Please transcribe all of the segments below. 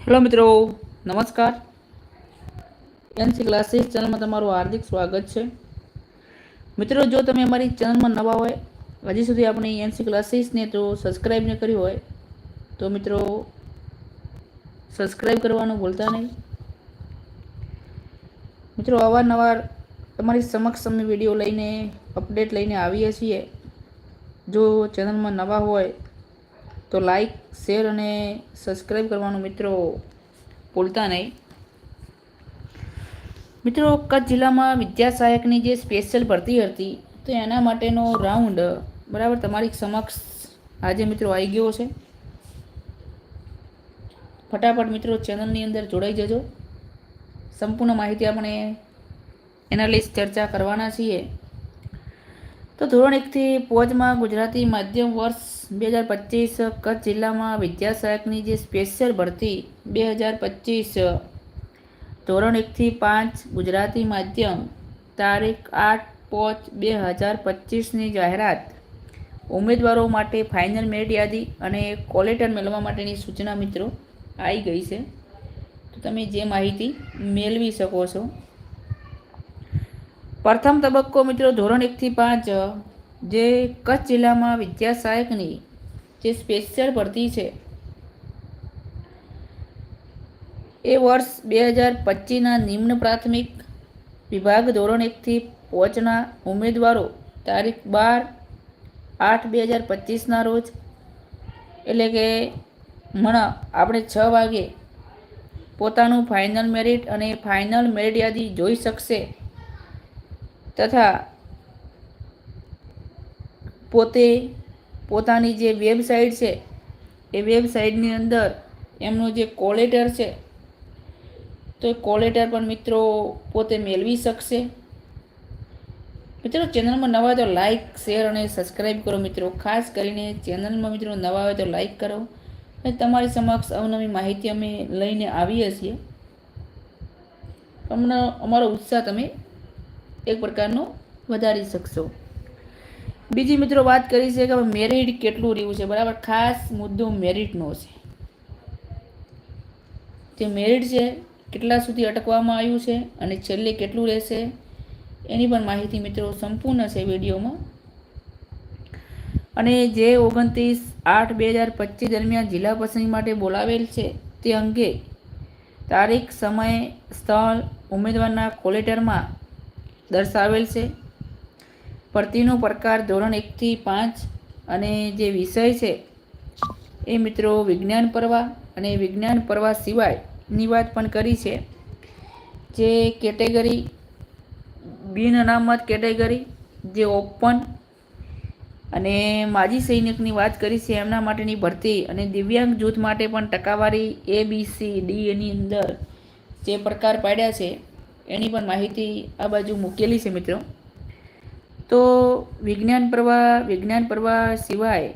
Hello મિત્રો, નમસ્કાર. NC classes ચેનલમાં તમારું હાર્દિક સ્વાગત છે. મિત્રો, જો તમે અમારી ચેનલમાં નવા હોય, હજી સુધી આપણી એનસી ક્લાસીસને તો સબસ્ક્રાઈબ ન કર્યું હોય, તો મિત્રો સબસ્ક્રાઈબ કરવાનું ભૂલતા નહીં. મિત્રો, અવારનવાર તમારી સમક્ષ અમે વીડિયો લઈને અપડેટ લઈને આવીએ છીએ. જો ચેનલમાં નવા હોય તો લાઈક શેર અને સબસ્ક્રાઈબ કરવાનું મિત્રો ભૂલતા નહીં. મિત્રો કચ્છ જિલ્લામાં વિદ્યા સહાયકની જે સ્પેશિયલ ભરતી હતી, તો એના માટેનો રાઉન્ડ બરાબર, તમારી સમક્ષ આજે મિત્રો આવી ગયો છે. ફટાફટ મિત્રો ચેનલની અંદર જોડાઈ જજો. સંપૂર્ણ માહિતી આપણે એનાલિસ્ટ ચર્ચા કરવાના છીએ. તો ધોરણ એકથી પોજમાં ગુજરાતી માધ્યમ વર્ષ બે હજાર પચીસ કચ્છ જિલ્લામાં વિદ્યા જે સ્પેશિયલ ભરતી બે હજાર પચીસ ધોરણ એકથી પાંચ ગુજરાતી માધ્યમ તારીખ આઠ પાંચ બે હજાર પચીસની જાહેરાત. ઉમેદવારો માટે ફાઇનલ મેરિટ યાદી અને કોલેટર મેળવવા માટેની સૂચના મિત્રો આવી ગઈ છે. તો તમે જે માહિતી મેળવી શકો છો. પ્રથમ તબક્કો મિત્રો ધોરણ એકથી પાંચ, જે કચ્છ જિલ્લામાં વિદ્યા સહાયકની જે સ્પેશિયલ ભરતી છે. એ વર્ષ બે હજાર પચીસના નિમ્ન પ્રાથમિક વિભાગ ધોરણ એકથી પહોંચના ઉમેદવારો તારીખ બાર આઠ બે હજાર પચીસના રોજ, એટલે કે હમણાં આપણે છ વાગે પોતાનું ફાઇનલ મેરિટ અને ફાઇનલ મેરિટ યાદી જોઈ શકશે. તથા પોતે પોતાની જે વેબસાઇટ છે, એ વેબસાઇટની અંદર એમનું જે કોલેટર છે, તો એ કોલેટર પણ મિત્રો પોતે મેળવી શકશે. મિત્રો ચેનલમાં નવા તો લાઇક શેર અને સબસ્ક્રાઈબ કરો મિત્રો. ખાસ કરીને ચેનલમાં મિત્રો નવા હોય તો લાઇક કરો. અને તમારી સમક્ષ અવનવી માહિતી અમે લઈને આવીએ છીએ. તમને અમારો ઉત્સાહ તમે એક પ્રકારનો વધારી શકશો. બીજી મિત્રો વાત કરી છે કે મેરિટ કેટલું રહ્યું છે? બરાબર, ખાસ મુદ્દો મેરિટનો છે. જે મેરિટ છે, કેટલા સુધી અટકવામાં આવ્યું છે અને છેલ્લે કેટલું રહેશે, એની પણ માહિતી મિત્રો સંપૂર્ણ છે વિડીયોમાં. અને જે ઓગણત્રીસ આઠ બે હજાર પચીસ દરમિયાન જિલ્લા પસંદગી માટે બોલાવેલ છે, તે અંગે તારીખ, સમય, સ્થળ, ઉમેદવારના કોલેટરમાં દર્શાવેલ છે. ભરતીનો પ્રકાર ધોરણ એકથી પાંચ અને જે વિષય છે એ મિત્રો વિજ્ઞાન પરવા અને વિજ્ઞાન પરવા સિવાયની વાત પણ કરી છે. જે કેટેગરી બિન અનામત કેટેગરી, જે ઓપન અને માજી સૈનિકની વાત કરી છે એમના માટેની ભરતી અને દિવ્યાંગ જૂથ માટે પણ ટકાવારી એ બી સી ડી એની અંદર જે પ્રકાર પાડ્યા છે. એની પણ માહિતી આ બાજુ મૂકેલી છે મિત્રો. તો વિજ્ઞાન પ્રવાહ વિજ્ઞાન પ્રવાહ સિવાય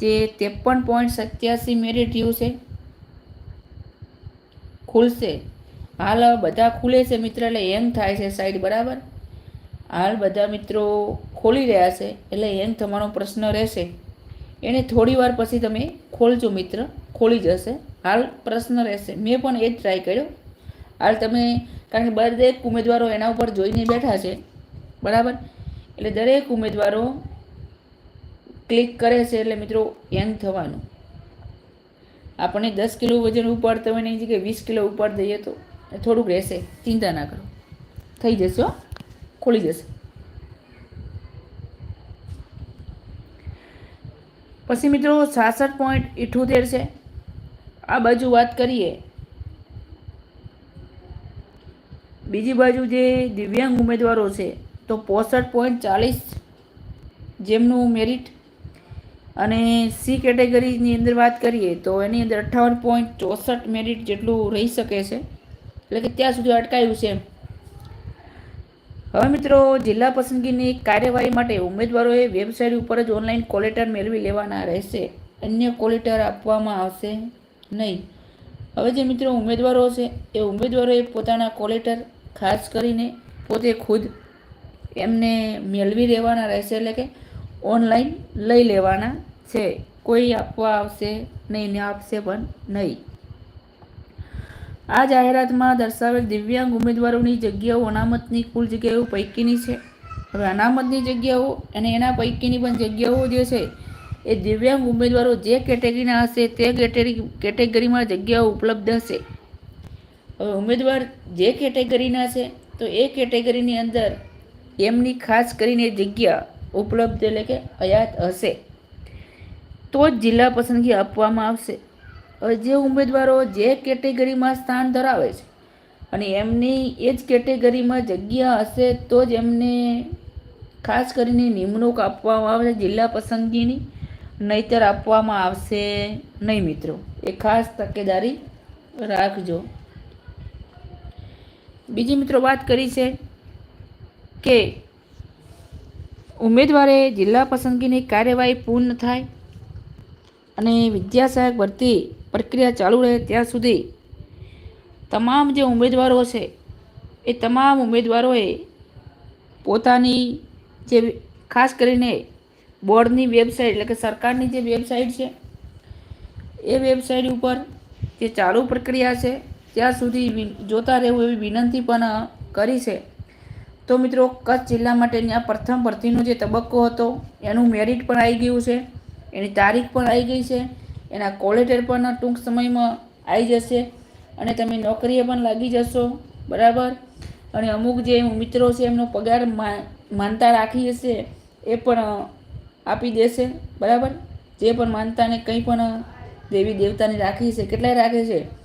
જે ત્રેપન પોઈન્ટ સત્યાસી મેરિટ યુ છે, ખુલશે. હાલ બધા ખુલે છે મિત્ર, એટલે હેંગ થાય છે સાઈડ બરાબર? હાલ બધા મિત્રો ખોલી રહ્યા છે, એટલે હેંગ થવાનો પ્રશ્ન રહેશે. એને થોડી વાર પછી તમે ખોલજો મિત્ર, ખોલી જશે. હાલ પ્રશ્ન રહેશે. મેં પણ એ જ ટ્રાય કર્યો. હાલ તમે, કારણ કે દરેક ઉમેદવારો એના ઉપર જોઈને બેઠા છે, બરાબર? એટલે દરેક ઉમેદવારો ક્લિક કરે છે એટલે મિત્રો યંગ થવાનું. આપણે દસ કિલો વજન ઉપર તમે એની જગ્યાએ વીસ કિલો ઉપર દઈએ તો થોડુંક રહેશે, ચિંતા ના કરો. થઈ જશે ખોલી જશે. પછી મિત્રો છાસઠ પોઈન્ટ ઇઠોતેર છે. આ બાજુ વાત કરીએ બીજી બાજુ જે દિવ્યાંગ ઉમેદવારો છે, તો પોસઠ પોઈન્ટ ચાલીસ જેમનું મેરિટ અને સી કેટેગરીની અંદર વાત કરીએ, તો એની અંદર અઠ્ઠાવન પોઈન્ટ ચોસઠ મેરિટ જેટલું રહી શકે છે. એટલે કે ત્યાં સુધી અટકાયું છે હવે મિત્રો, જિલ્લા પસંદગીની કાર્યવાહી માટે ઉમેદવારોએ વેબસાઇટ ઉપર જ ઓનલાઈન કોલેટર મેળવી લેવાના રહેશે. અન્ય કોલેટર આપવામાં આવશે નહીં. હવે જે મિત્રો ઉમેદવારો છે, એ ઉમેદવારોએ પોતાના કોલેટર ખાસ કરીને પોતે ખુદ એમને મેળવી લેવાના રહેશે એટલે કે ઓનલાઈન લઈ લેવાના છે. કોઈ આપવા આવશે નહીં, ને આપશે પણ નહીં. આ જાહેરાતમાં દર્શાવેલ દિવ્યાંગ ઉમેદવારોની જગ્યાઓ અનામતની કુલ જગ્યાઓ પૈકીની છે. હવે અનામતની જગ્યાઓ અને એના પૈકીની પણ જગ્યાઓ જે છે, એ દિવ્યાંગ ઉમેદવારો જે કેટેગરીના હશે તે કેટેગરી કેટેગરીમાં જગ્યાઓ ઉપલબ્ધ હશે. ઉમેદવાર જે કેટેગરીના છે, તો એ કેટેગરીની અંદર એમની ખાસ કરીને જગ્યા ઉપલબ્ધ એટલે કે અયાત હશે. તો જ જિલ્લા પસંદગી આપવામાં આવશે. જે ઉમેદવારો જે કેટેગરીમાં સ્થાન ધરાવે છે અને એમની એ જ કેટેગરીમાં જગ્યા હશે, તો જ એમને ખાસ કરીને નિમણૂક આપવામાં આવશે, જિલ્લા પસંદગીની. નહીતર આપવામાં આવશે નહીં મિત્રો. એ ખાસ તકેદારી રાખજો. બીજી મિત્રો વાત કરી છે કે ઉમેદવારે જિલ્લા પસંદગીની કાર્યવાહી પૂર્ણ થાય અને વિદ્યાસહાયક ભરતી પ્રક્રિયા ચાલુ રહે ત્યાં સુધી તમામ જે ઉમેદવારો છે, એ તમામ ઉમેદવારોએ પોતાની જે ખાસ કરીને બોર્ડની વેબસાઇટ એટલે કે સરકારની જે વેબસાઇટ છે, એ વેબસાઇટ ઉપર જે ચાલુ પ્રક્રિયા છે ત્યાં સુધી જોતા રહેવું એવી વિનંતી પણ કરી છે. તો મિત્રો, કચ્છ જિલ્લા માટેની આ પ્રથમ ભરતીનો જે તબક્કો હતો, એનું મેરિટ પણ આવી ગયું છે, એની તારીખ પણ આવી ગઈ છે, એના કોલેટર પણ ટૂંક સમયમાં આવી જશે, અને તમે નોકરીએ પણ લાગી જશો, બરાબર? અને અમુક જે મિત્રો છે, એમનો પગાર માનતા રાખી હશે, એ પણ આપી દેશે, બરાબર? જે પણ માનતાને કંઈ પણ દેવી દેવતાને રાખી છે કેટલાય રાખે છે?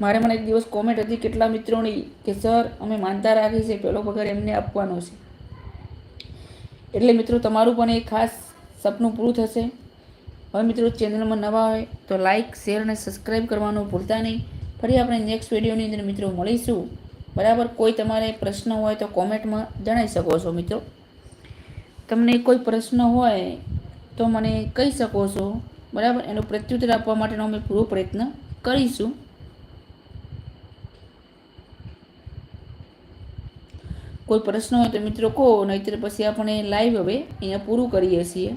મારે મને એક દિવસ કોમેન્ટ હતી, કેટલા મિત્રોની કે સર, અમે માનતા રાખી છે પહેલો પગાર એમને આપવાનો છે. એટલે મિત્રો, તમારું પણ એક ખાસ સપનું પૂરું થશે. હવે મિત્રો, ચેનલમાં નવા હોય તો લાઇક શેર અને સબસ્ક્રાઈબ કરવાનું ભૂલતા નહીં. ફરી આપણે નેક્સ્ટ વિડીયોની અંદર મિત્રો મળીશું. બરાબર, કોઈ તમારે પ્રશ્ન હોય તો કોમેન્ટમાં જણાવી શકો છો મિત્રો. તમને કોઈ પ્રશ્ન હોય તો મને કહી શકો છો. બરાબર, એનો પ્રત્યુત્તર આપવા માટેનો અમે પૂરો પ્રયત્ન કરીશું. કોઈ પ્રશ્ન હોય તો મિત્રો કહો, નહીતર પછી આપણે લાઈવ હવે અહીંયા પૂરું કરીએ છીએ.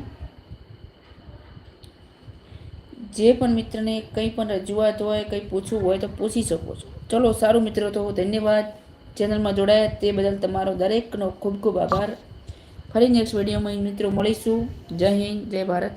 જે પણ મિત્રને કંઈ પણ રજૂઆત હોય, કંઈ પૂછવું હોય તો પૂછી શકો છો. ચલો, સારું મિત્રો, તો ધન્યવાદ. ચેનલમાં જોડાયા તે બદલ તમારો દરેકનો ખૂબ ખૂબ આભાર. ફરી નેક્સ્ટ વિડીયોમાં મિત્રો મળીશું. જય હિન્દ, જય ભારત.